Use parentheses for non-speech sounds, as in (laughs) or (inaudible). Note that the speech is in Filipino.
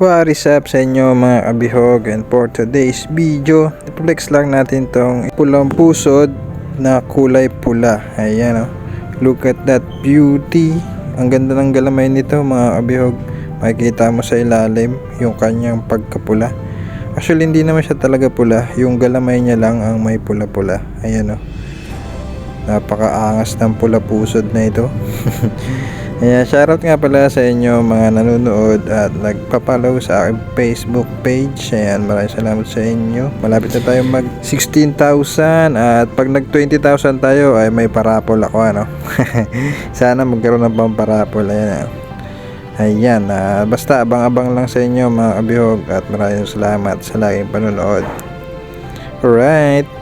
What is up sa inyo mga abihog and for today's video Flex lang natin tong pulang pusod na kulay pula. Ayan o Look at that beauty. Ang ganda ng galamay nito mga abihog. Makikita mo sa ilalim yung kanyang pagkapula. Actually hindi naman siya talaga pula. Yung galamay niya lang ang may pula-pula. Ayan o Napakaangas ng pula pusod na ito (laughs) Ayan, shoutout nga pala sa inyo mga nanonood at nagpapalaw sa aking Facebook page. Ayan, maraming salamat sa inyo. Malapit na tayo mag 16,000 at pag nag 20,000 tayo ay may parapol ako ano. (laughs) Sana magkaroon ng pamparapol. Ayan. ah. Ayan, ah, basta abang-abang lang sa inyo mga abihog at maraming salamat sa laging panonood. Alright.